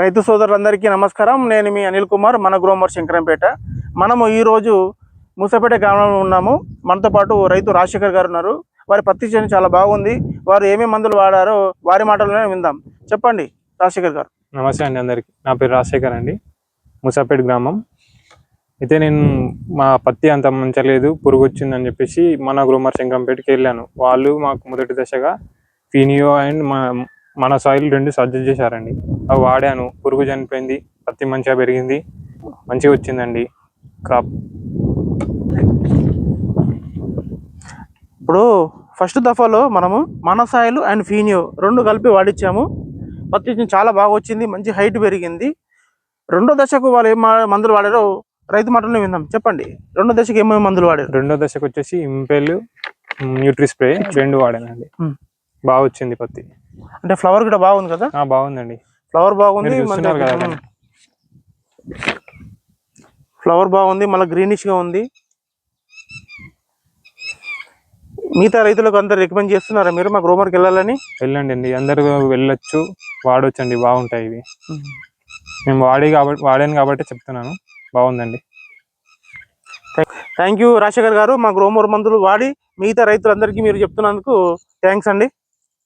రైతు సోదరులందరికీ నమస్కారం. నేను మీ అనిల్ కుమార్ మన గ్రోమర్ శంకరంపేట. మనము ఈరోజు మూసపేట గ్రామంలో ఉన్నాము. మనతో పాటు రైతు రాజశేఖర్ గారు ఉన్నారు. వారి పత్తి చేను చాలా బాగుంది. వారు ఏమేమి మందులు వాడారో వారి మాటల్లోనే విందాం. చెప్పండి రాజశేఖర్ గారు. నమస్తే అండి అందరికి. నా పేరు రాజశేఖర్ అండి. మూసాపేట గ్రామం. అయితే నేను మా పత్తి అంత మంచిగా లేదు. పురుగు వచ్చిందని చెప్పేసి మన గ్రోమర్ శంకరంపేటకి వెళ్ళాను. వాళ్ళు మాకు మొదటి దశగా ఫీనియో అండ్ మా మన సాయిల్ రెండు సజెస్ట్ చేశారండి. అవి వాడాను పురుగు చనిపోయింది పత్తి మంచిగా పెరిగింది మంచిగా వచ్చిందండి క్రాప్ ఇప్పుడు ఫస్ట్ దఫాలో మనము మనసాయిలు అండ్ ఫీనియో రెండు కలిపి వాడిచ్చాము. పత్తి చాలా బాగా వచ్చింది మంచి హైట్ పెరిగింది. రెండో దశకు వాళ్ళు ఏం మందులు వాడారో రైతు మాటల్లో విందాం. చెప్పండి రెండో దశకు ఏమేమి మందులు వాడారు? రెండో దశకు వచ్చేసి ఇంపెల్ న్యూట్రీ స్ప్రే రెండు వాడానండి. బాగా వచ్చింది పత్తి. అంటే ఫ్లవర్ కూడా బాగుంది కదా? బాగుందండి. ఫ్లవర్ బాగుంది ఫ్లవర్ బాగుంది మళ్ళీ గ్రీనిష్గా ఉంది. మిగతా రైతులకు అందరు రికమెండ్ చేస్తున్నారా మీరు? మా గ్రోమర్కి వెళ్ళాలని? వెళ్ళండి అండి. అందరూ వెళ్ళొచ్చు వాడొచ్చండి. బాగుంటాయి ఇవి. నేను వాడి కాబట్టి వాడాను కాబట్టి చెప్తున్నాను. బాగుందండి. థ్యాంక్ యూ రాజశేఖర్ గారు. మా గ్రోమర్ మందులు వాడి మిగతా రైతులందరికీ మీరు చెప్తున్నందుకు థ్యాంక్స్ అండి.